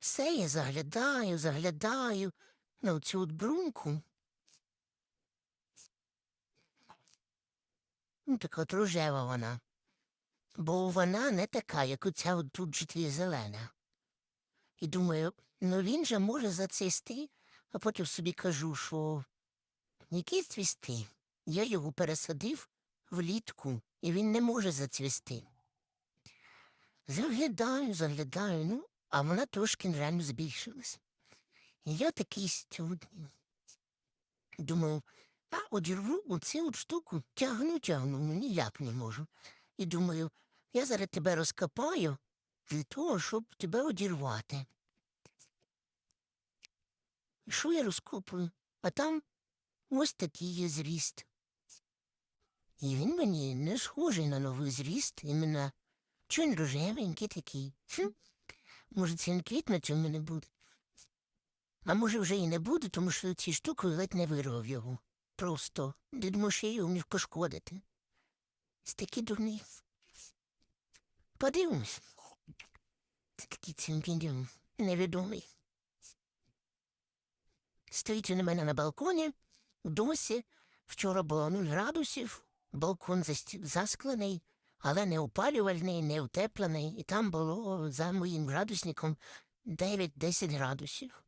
Все я заглядаю, заглядаю на цю от бруньку. Ну, така от рожева вона. Бо вона не така, як оця от тут житлі зелена. І думаю, ну він же може зацвісти, а потім собі кажу, що який цвісти? Я його пересадив влітку, і він не може зацвісти. Заглядаю, заглядаю, ну, а вона трошки реально збільшилась. І я такий сьогодні думав, а одірву оцю от штуку, тягну, тягну, ну ніяк не можу. І думаю, я зараз тебе розкопаю для того, щоб тебе одірвати. Що я розкопую? А там ось такий є зріст. І він мені не схожий на новий зріст, іменно він рожевенький такий. Хм. Може, це не квітнуть у мене буде. А може, вже і не буде, тому що ці штуки ледь не вирвав його. Просто що міг пошкодити. З такі дурні. Подивимось. Це такий цимпідіум невідомий. Стоїть він у мене на балконі, досі. Вчора було 0 градусів, балкон засклений, але не опалювальний, не утеплений, і там було за моїм градусником 9-10 градусів.